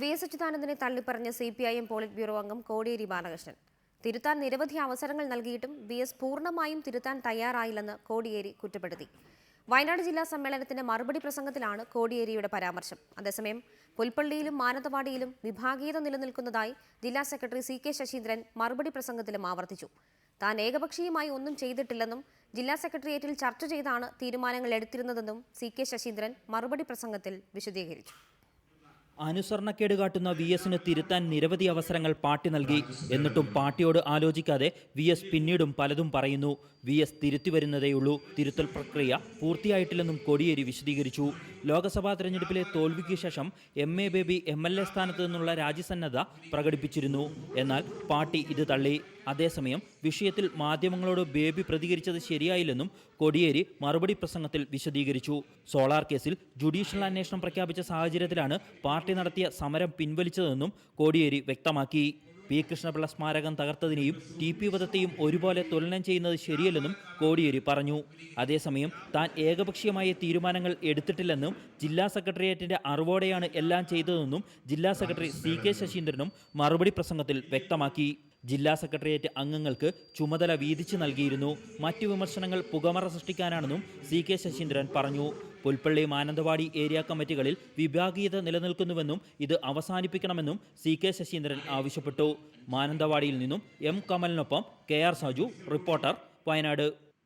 V S അച്യുതാനന്ദനെ തള്ളിപ്പറഞ്ഞ C P I M polit bureau അംഗം കോടിയേരി ബാലകൃഷ്ണൻ. തിരുത്താൻ നിരവധി അവസരങ്ങൾ നൽകിയിട്ടും വി എസ് പൂർണമായും തിരുത്താൻ തയ്യാറായില്ലെന്ന് കോടിയേരി കുറ്റപ്പെടുത്തി. വയനാട് ജില്ലാ സമ്മേളനത്തിന്റെ മറുപടി പ്രസംഗത്തിലാണ് കോടിയേരിയുടെ പരാമർശം. അതേസമയം പുൽപ്പള്ളിയിലും മാനന്തവാടിയിലും വിഭാഗീയത നിലനിൽക്കുന്നതായി ജില്ലാ സെക്രട്ടറി സി കെ ശശീന്ദ്രൻ മറുപടി പ്രസംഗത്തിലും ആവർത്തിച്ചു. താൻ ഏകപക്ഷീയമായി ഒന്നും ചെയ്തിട്ടില്ലെന്നും ജില്ലാ സെക്രട്ടേറിയറ്റിൽ ചർച്ച ചെയ്താണ് തീരുമാനങ്ങൾ എടുത്തിരുന്നതെന്നും സി കെ ശശീന്ദ്രൻ മറുപടി പ്രസംഗത്തിൽ വിശദീകരിച്ചു. അനുസരണക്കേട് കാട്ടുന്ന വി എസിന് തിരുത്താൻ നിരവധി അവസരങ്ങൾ പാർട്ടി നൽകി. എന്നിട്ടും പാർട്ടിയോട് ആലോചിക്കാതെ വി എസ് പിന്നീടും പലതും പറയുന്നു. വി എസ് തിരുത്തി വരുന്നതേയുള്ളൂ തിരുത്തൽ പ്രക്രിയ പൂർത്തിയായിട്ടില്ലെന്നും കോടിയേരി വിശദീകരിച്ചു. ലോക്സഭാ തെരഞ്ഞെടുപ്പിലെ തോൽവിക്ക് ശേഷം M A Baby M L A സ്ഥാനത്ത് നിന്നുള്ള രാജ്യസന്നദ്ധ പ്രകടിപ്പിച്ചിരുന്നു. എന്നാൽ പാർട്ടി ഇത് തള്ളി. അതേസമയം വിഷയത്തിൽ മാധ്യമങ്ങളോട് ബേബി പ്രതികരിച്ചത് ശരിയായില്ലെന്നും കോടിയേരി മറുപടി പ്രസംഗത്തിൽ വിശദീകരിച്ചു. സോളാർ കേസിൽ ജുഡീഷ്യൽ അന്വേഷണം പ്രഖ്യാപിച്ച സാഹചര്യത്തിലാണ് പാർട്ടി നടത്തിയ സമരം പിൻവലിച്ചതെന്നും കോടിയേരി വ്യക്തമാക്കി. പി. കൃഷ്ണപിള്ള സ്മാരകം തകർത്തതിനെയും ടി പി വധത്തെയും ഒരുപോലെ തുലനം ചെയ്യുന്നത് ശരിയല്ലെന്നും കോടിയേരി പറഞ്ഞു. അതേസമയം താൻ ഏകപക്ഷീയമായ തീരുമാനങ്ങൾ എടുത്തിട്ടില്ലെന്നും ജില്ലാ സെക്രട്ടേറിയറ്റിന്റെ അറിവോടെയാണ് എല്ലാം ചെയ്തതെന്നും ജില്ലാ സെക്രട്ടറി സി കെ ശശീന്ദ്രനും മറുപടി പ്രസംഗത്തിൽ വ്യക്തമാക്കി. ജില്ലാ സെക്രട്ടേറിയറ്റ് അംഗങ്ങൾക്ക് ചുമതല വീതിച്ചു നൽകിയിരുന്നു. മറ്റു വിമർശനങ്ങൾ പുകമറ സൃഷ്ടിക്കാനാണെന്നും സി കെ ശശീന്ദ്രൻ പറഞ്ഞു. പുൽപ്പള്ളി മാനന്തവാടി ഏരിയ കമ്മിറ്റികളിൽ വിഭാഗീയത നിലനിൽക്കുന്നുവെന്നും ഇത് അവസാനിപ്പിക്കണമെന്നും സി കെ ശശീന്ദ്രൻ ആവശ്യപ്പെട്ടു. മാനന്തവാടിയിൽ നിന്നും M കമലിനൊപ്പം K R Saju reporter Wayanad.